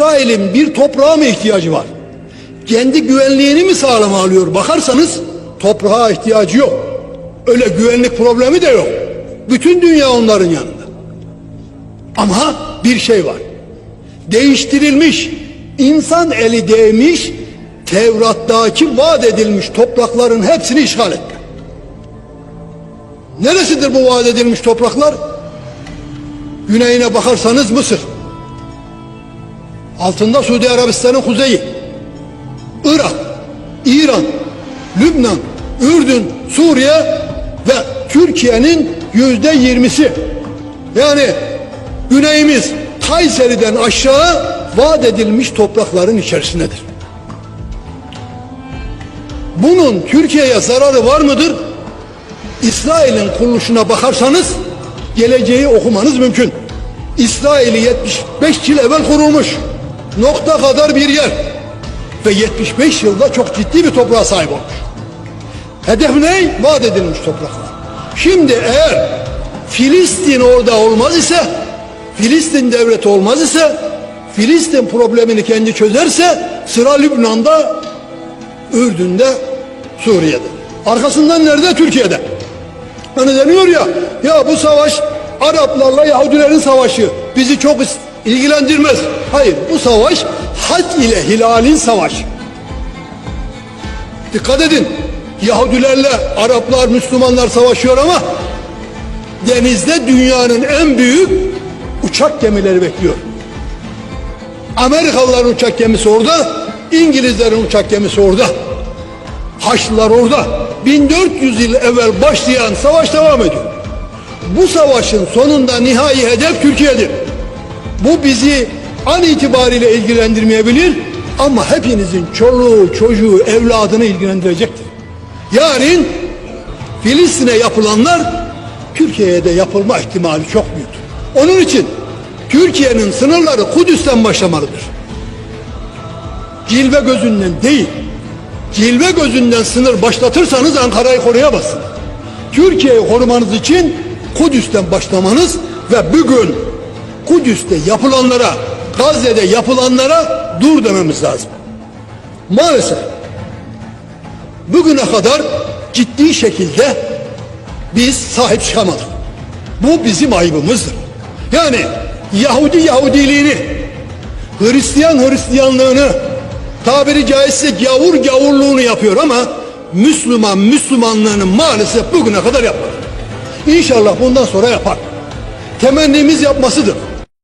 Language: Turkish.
İsrail'in bir toprağa mı ihtiyacı var? Kendi güvenliğini mi sağlama alıyor? Bakarsanız toprağa ihtiyacı yok. Öyle güvenlik problemi de yok. Bütün dünya onların yanında. Ama bir şey var. Değiştirilmiş, insan eli değmiş, Tevrat'taki vaat edilmiş toprakların hepsini işgal etti. Neresidir bu vaat edilmiş topraklar? Güneyine bakarsanız Mısır. Altında Suudi Arabistan'ın kuzeyi. Irak, İran, Lübnan, Ürdün, Suriye ve Türkiye'nin yüzde yirmisi. Yani güneyimiz Kayseri'den aşağı vaat edilmiş toprakların içerisindedir. Bunun Türkiye'ye zararı var mıdır? İsrail'in kuruluşuna bakarsanız geleceği okumanız mümkün. İsrail'i 75 yıl evvel kurulmuş. Nokta kadar bir yer. Ve 75 yılda çok ciddi bir toprağa sahip olmuş. Hedef ne? Vaat edilmiş topraklar. Şimdi eğer Filistin orada olmaz ise, Filistin devleti olmaz ise, Filistin problemini kendi çözerse sıra Lübnan'da, Ürdün'de, Suriye'de. Arkasından nerede? Türkiye'de. Hani deniyor ya, ya bu savaş Araplarla Yahudilerin savaşı bizi çok ilgilendirmez. Hayır, bu savaş hac ile hilalin savaşı. Dikkat edin, Yahudilerle Araplar, Müslümanlar savaşıyor ama denizde dünyanın en büyük uçak gemileri bekliyor. Amerikalıların uçak gemisi orada, İngilizlerin uçak gemisi orada. Haçlılar orada. 1400 yıl evvel başlayan savaş devam ediyor. Bu savaşın sonunda nihai hedef Türkiye'dir. Bu bizi an itibariyle ilgilendirmeyebilir ama hepinizin çoluğu, çocuğu, evladını ilgilendirecektir. Yarın Filistin'e yapılanlar Türkiye'ye de yapılma ihtimali çok büyüktür. Onun için Türkiye'nin sınırları Kudüs'ten başlamalıdır. Cilve gözünden değil, cilve gözünden sınır başlatırsanız Ankara'yı koruyamazsınız. Türkiye'yi korumanız için Kudüs'ten başlamanız ve bugün Kudüs'te yapılanlara, Gazze'de yapılanlara dur dememiz lazım. Maalesef bugüne kadar ciddi şekilde biz sahip çıkamadık. Bu bizim ayıbımızdır. Yani Yahudi Yahudiliğini, Hristiyan Hristiyanlığını, tabiri caizse gavur gavurluğunu yapıyor ama Müslüman Müslümanlığını maalesef bugüne kadar yapmadı. İnşallah bundan sonra yapar. Temennimiz yapmasıdır.